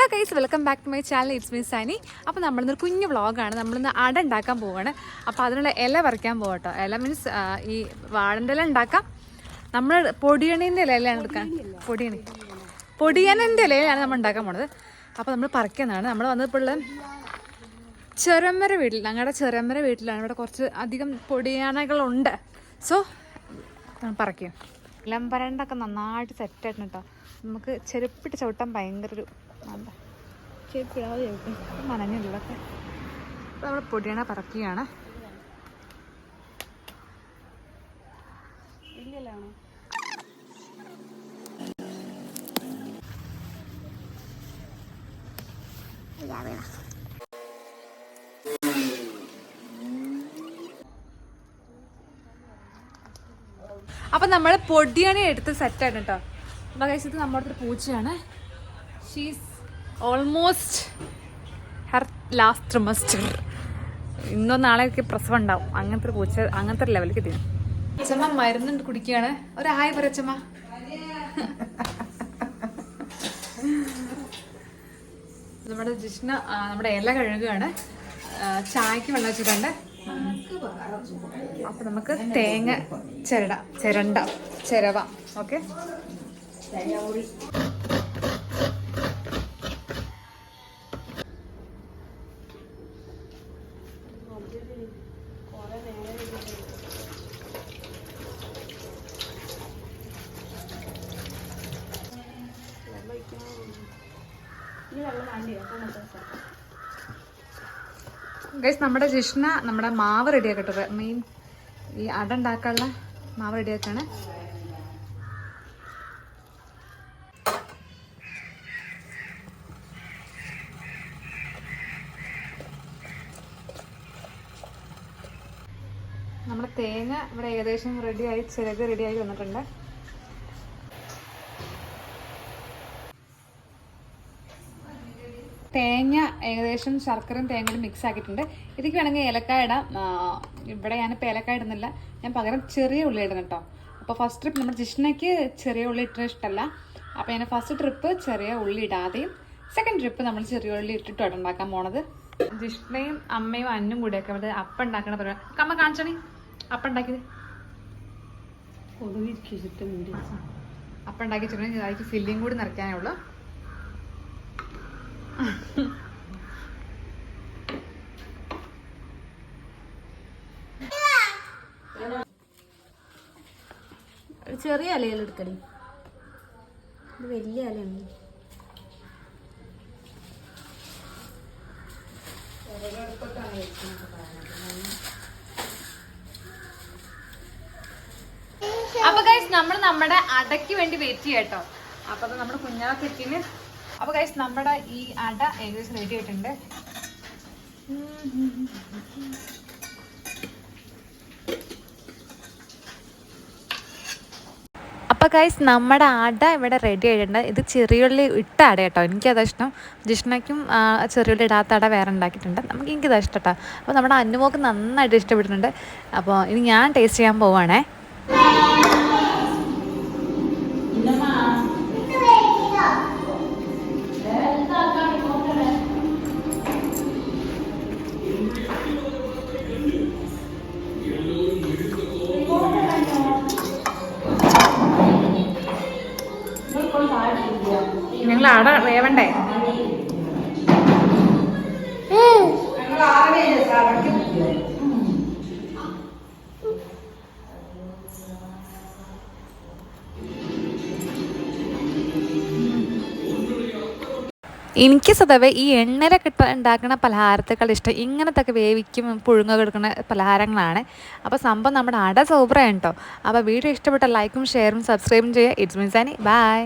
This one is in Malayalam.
Hello guys welcome back to my channel it's me Sani അപ്പോൾ നമ്മളിന്ന് ഒരു കുഞ്ഞു വ്ളോഗാണ് നമ്മളിന്ന് അട ഉണ്ടാക്കാൻ പോവുകയാണ് അപ്പോൾ അതിനുള്ള ഇല പറിക്കാൻ പോകട്ടോ ഇല മീൻസ് ഈ വാഴന്റെ ഇല ഉണ്ടാക്കാം. നമ്മൾ പൊടിയണീന്റെ ഇലയിലാണ് എടുക്കാൻ. പൊടിയണി. പൊടിയണന്റെ ഇലയിലാണ് നമ്മൾ ഉണ്ടാക്കാൻ പോണത്. അപ്പോൾ നമ്മൾ പറിക്കുന്നതാണ്. നമ്മൾ വന്നപ്പോൾ ചെറമര വീട്ടിൽ ഞങ്ങളുടെ ചെറമ്പര വീട്ടിലാണ്. ഇവിടെ കുറച്ച് അധികം പൊടിയാനകളുണ്ട്. സോ പറിക്കും. ഇലമ്പരണ്ടൊക്കെ നന്നായിട്ട് സെറ്റായിട്ടുണ്ട് കേട്ടോ നമുക്ക് ചെരുപ്പിട്ട് ചവിട്ടാൻ ഭയങ്കര ഒരു നനഞ്ഞുള്ളതൊക്കെ അപ്പോൾ നമ്മൾ പൊടിയണ പറക്കുകയാണ് അപ്പൊ നമ്മൾ പൊടിയണി എടുത്ത് സെറ്റാണ് കേട്ടോ നമ്മുടെ അടുത്തൊരു പൂച്ചയാണ്. ഷീസ് ഓൾമോസ്റ്റ് ലാസ്റ്റ് ട്രിമസ്റ്റർ ഇന്നോ നാളെയൊക്കെ പ്രസവം ഉണ്ടാവും. അങ്ങനത്തെ ഒരു പൂച്ച അങ്ങനത്തെ ഒരു ലെവലിലേക്ക് തീരും അച്ഛമ്മ മരുന്നുണ്ട് കുടിക്കുകയാണ്. ഒരു ഹായ് പറ നമ്മുടെ ജിഷ്ണ നമ്മുടെ ഇല കഴുകുകയാണ്. ചായക്ക് വെള്ളം വെച്ചിട്ടുണ്ട്. അപ്പൊ നമുക്ക് തേങ്ങ ചിരട ചിരണ്ട ചിരവ. ഓക്കെ? നമ്മുടെ ജിഷ്ണ നമ്മുടെ മാവ് റെഡിയാക്കട്ടെ മെയിൻ ഈ അട ഉണ്ടാക്കാനുള്ള മാവ് റെഡിയാക്കാണ് നമ്മുടെ തേങ്ങ ഇവിടെ ഏകദേശം റെഡിയായി ചിലത് റെഡിയായി വന്നിട്ടുണ്ട്. തേങ്ങ ഏകദേശം ശർക്കരയും തേങ്ങയും മിക്സ് ആക്കിയിട്ടുണ്ട്. ഇതിക്ക് വേണമെങ്കിൽ ഏലക്കായ ഇടാം. ഇവിടെ ഞാനിപ്പോൾ ഏലക്കായ ഇടുന്നില്ല. ഞാൻ പകരം ചെറിയ ഉള്ളി ഇടണം കേട്ടോ. അപ്പോൾ ഫസ്റ്റ് ട്രിപ്പ് നമ്മുടെ ജിഷ്ണയ്ക്ക് ചെറിയ ഉള്ളി ഇട്ട ഇഷ്ടമല്ല. അപ്പോൾ ഞാൻ ഫസ്റ്റ് ട്രിപ്പ് ചെറിയ ഉള്ളി ഇടാതെയും സെക്കൻഡ് ട്രിപ്പ് നമ്മൾ ചെറിയ ഉള്ളി ഇട്ടിട്ട് ഉണ്ടാക്കാൻ പോണത്. ജിഷ്ണയും അമ്മയും അന്നും കൂടിയൊക്കെ ഇവിടെ അപ്പം ഉണ്ടാക്കണ പരിപാടി. അമ്മ കാണിച്ചണേ. അപ്പം ഉണ്ടാക്കിയത്? അപ്പം ഉണ്ടാക്കി വെച്ചിട്ടുണ്ടെങ്കിൽ ഫില്ലിങ് കൂടി നിറയ്ക്കാനേ ഉള്ളൂ ചെറിയ ഇലയിൽ എടുക്കടി. ഇത് വലിയ ഇലയാണ് അപ്പൊ നമ്മൾ നമ്മുടെ അടയ്ക്ക് വേണ്ടി വെയിറ്റ് ചെയ്യാം കേട്ടോ അപ്പൊ അത് നമ്മുടെ കുഞ്ഞാളൊക്കെ എത്തിന് അപ്പൊ ഗൈസ് നമ്മുടെ ഈ അട ഏകദേശം റെഡി ആയിട്ടുണ്ട്. അപ്പോൾ ഗൈസ് നമ്മുടെ അട ഇവിടെ റെഡി ആയിട്ടുണ്ട്. ഇത് ചെറിയുള്ളി ഇട്ട അട കേട്ടോ എനിക്കതാ ഇഷ്ടം. ജിഷ്ണയ്ക്കും ചെറിയുള്ളി ഇടാത്ത അട വേറെ ഉണ്ടാക്കിയിട്ടുണ്ട്. നമുക്ക് എനിക്കിതാ ഇഷ്ടം കേട്ടോ അപ്പോൾ നമ്മുടെ അന്നുമോക്ക് നന്നായിട്ട് ഇഷ്ടപ്പെട്ടിട്ടുണ്ട്. അപ്പോൾ ഇനി ഞാൻ ടേസ്റ്റ് ചെയ്യാൻ പോവാണേ. അട വേവണ്ടേ? എനിക്ക് സ്വതവേ ഈ എണ്ണര കിട്ട ഉണ്ടാക്കുന്ന പലഹാരത്തേക്കാൾ ഇഷ്ടം ഇങ്ങനത്തെ വേവിക്കും പുഴുങ്ങ കൊടുക്കുന്ന പലഹാരങ്ങളാണ്. അപ്പോൾ സംഭവം നമ്മുടെ അട സൂപ്പറാണ് കേട്ടോ. അപ്പോൾ വീഡിയോ ഇഷ്ടപ്പെട്ട ലൈക്കും ഷെയറും സബ്സ്ക്രൈബും ചെയ്യുക. It's മീൻസാനി by